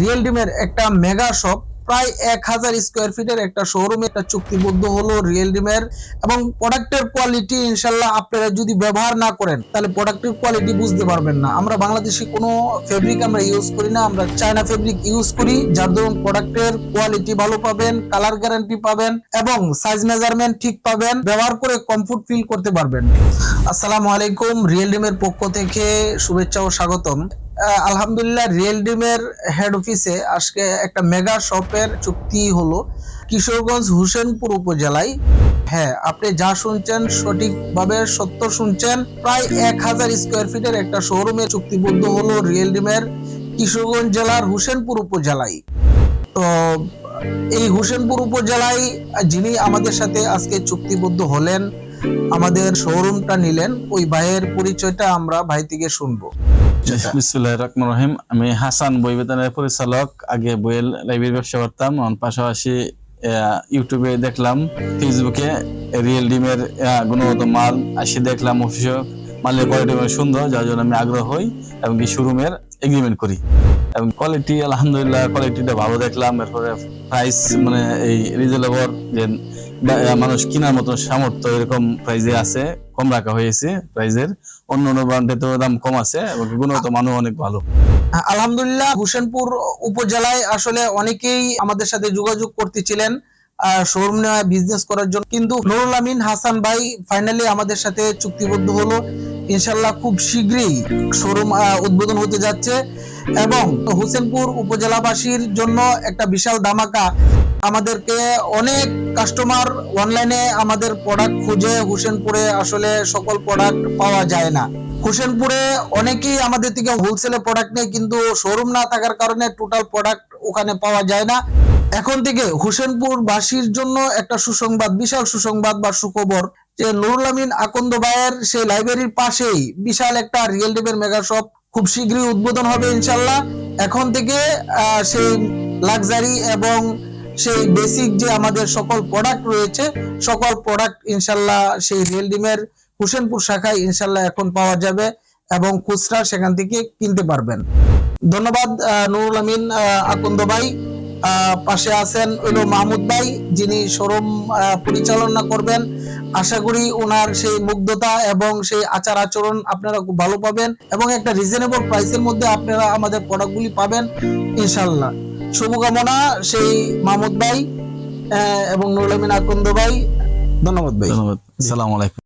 Real ডিমের একটা mega shop প্রায় এক হাজার স্কোয়ার ফিটের একটা শোরুমে একটা চুক্তিবদ্ধ হলো রিয়েল ডিমের এবং প্রোডাক্টের কোয়ালিটি ইনশাল্লাহ আপনারা যদি ব্যবহার না করেন, তাহলে প্রোডাক্টের কোয়ালিটি বুঝতে পারবেন না। আমরা বাংলাদেশি কোনো ফেব্রিক আমরা ইউজ করি না, আমরা চায়না ফেব্রিক ইউজ করি, যার ধরুন প্রোডাক্টের কোয়ালিটি ভালো পাবেন কালার গ্যারান্টি পাবেন এবং সাইজ মেজারমেন্ট ঠিক পাবেন, ব্যবহার করে কমফোর্ট ফিল করতে পারবেন। আসসালামু আলাইকুম রিয়েল ডিমের পক্ষ থেকে শুভেচ্ছা ও স্বাগতম। আলহামদুলিল্লাহ রিয়েল ডিমের হেড অফিসে আজকে একটা মেগা শপের চুক্তি হলো কিশোরগঞ্জ হুসেনপুর উপজেলায়। হ্যাঁ আপনি যা শুনছেন সঠিকভাবে সত্য শুনছেন। প্রায় এক হাজার স্কোয়ার ফিটের একটা শোরুমে চুক্তিবদ্ধ হলো রিয়েল ডিমের কিশোরগঞ্জ জেলার হুসেনপুর উপজেলায়। তো, এই হুসেনপুর উপজেলায় যিনি আমাদের সাথে আজকে চুক্তিবদ্ধ হলেন, আমাদের শোরুমটা নিলেন, ওই ভাইয়ের পরিচয়টা আমরা ভাই থেকে শুনব। বিসমুল্লাহ রহমান রহিম আমি হাসান বই বেতনের পরিচালক। আগে বইয়ের লাইব্রেরির ব্যবসা করতাম পাশাপাশি ইউটিউবে দেখলাম ফেসবুকে রিয়েল ডিমের গুণগত মাল আসে দেখলাম অফিসে মালের কোয়ালিটি অনেক সুন্দর যার জন্য আমি আগ্রহ হই এবং কি শোরুমের এগ্রিমেন্ট করি। এবং কোয়ালিটি আলহামদুলিল্লাহ কোয়ালিটিটা ভালো দেখলাম। এরপরে প্রাইস মানে এই রিজনেবল যে মানুষ কেনার মতো সামর্থ্য এরকম প্রাইজে আছে। কম রাখা হয়েছে প্রাইজের অন্য অন্য ব্র্যান্ডে তো দাম কম আছে এবং গুণগত মানও অনেক ভালো। আলহামদুলিল্লাহ হুসেনপুর উপজেলায় আসলে অনেকেই আমাদের সাথে যোগাযোগ করতেছিলেন শোরুম নেওয়া বিজনেস করার জন্য। কিন্তু নুরুল আমিন হাসান ভাই ফাইনালি আমাদের সাথে চুক্তিবদ্ধ হলো। ইনশাল্লাহ খুব শীঘ্রই শোরুম উদ্বোধন হতে যাচ্ছে। এবং হুসেনপুর উপজেলাবাসীর জন্য একটা বিশাল ধামাকা। আমাদেরকে অনেক কাস্টমার অনলাইনে আমাদের প্রোডাক্ট খুঁজে হুসেনপুরে আসলে সকল প্রোডাক্ট পাওয়া যায় না। হোসেনপুরে অনেকেই আমাদের থেকে হোলসেলে প্রোডাক্ট নেই কিন্তু শোরুম না থাকার কারণে টোটাল প্রোডাক্ট ওখানে পাওয়া যায় না। এখন থেকে হোসেনপুর বাসীর জন্য একটা সুসংবাদ, বিশাল সুসংবাদ বা সুখবর যে নুরুল আমিন আকন্দ ভাইয়ের সেই লাইব্রেরির পাশেই বিশাল একটা রিয়েল ডিমের মেগা শপ খুব শীঘ্রই উদ্বোধন হবে ইনশাল্লাহ। এখন থেকে সেই লাক্সারি এবং সেই বেসিক যে আমাদের সকল প্রোডাক্ট রয়েছে, সকল প্রোডাক্ট ইনশাল্লাহ সেই রিয়েল ডিমের হুসেনপুর শাখায় ইনশাল্লাহ এখন পাওয়া যাবে এবং খুচরা সেখান থেকে কিনতে পারবেন। ধন্যবাদ নুরুল আমিন আকন্দ ভাই। পাশে আছেন হইল মাহমুদ ভাই, যিনি শোরুম পরিচালনা করবেন। আশা করি ওনার সেই মুগ্ধতা এবং সেই আচার আচরণ আপনারা খুব ভালো পাবেন এবং একটা রিজনেবল প্রাইসের মধ্যে আপনারা আমাদের প্রোডাক্টগুলি পাবেন ইনশাল্লাহ শুভকামনা সেই মাহমুদ ভাই এবং নুরুল আমিন আকন্দ ভাই। ধন্যবাদ ভাই। ধন্যবাদ। আসসালামু আলাইকুম।